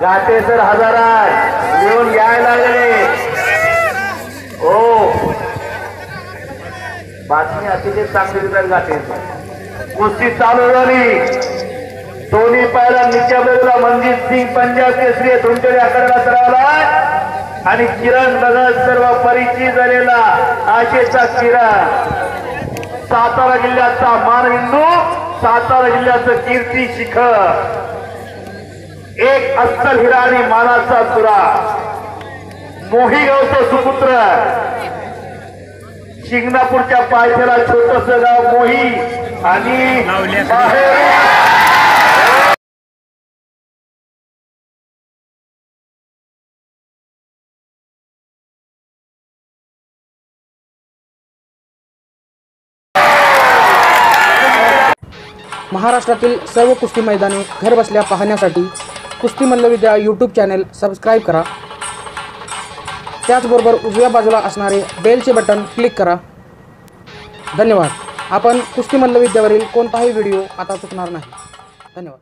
जाते सर हजारात. येऊन घ्यायला लागले. हो. बातमी अतिशय चांगली तर जाते. कुस्ती चालू झाली. दोन्ही पायला निच्या बाजूला मनजित सिंग पंजाब केसरी तुमच्या आकड्याला राहिला आणि किरण भगत सर्व परिचित झालेला आशेचा किरण. सातारा जिल्ह्याचा मानबिंदू सातारा जिल्ह्याचं कीर्ती शिखर. अस्सल हिरा आणि मानाचा तुरा. मोही गावचं सुपुत्र. शिंगणापूरच्या पायथ्याला छोटस गाव मोही आणि महाराष्ट्रातील सर्व कुस्ती मैदाने घरबसल्या पाहण्यासाठी कुस्ती मल्लविद्या यूट्यूब चॅनेल सबस्क्राईब करा. त्याचबरोबर उजव्या बाजूला असणारे बेलचे बटन क्लिक करा. धन्यवाद. आपण कुस्ती मल्लविद्यावरील कोणताही व्हिडिओ आता चुकणार नाही. धन्यवाद.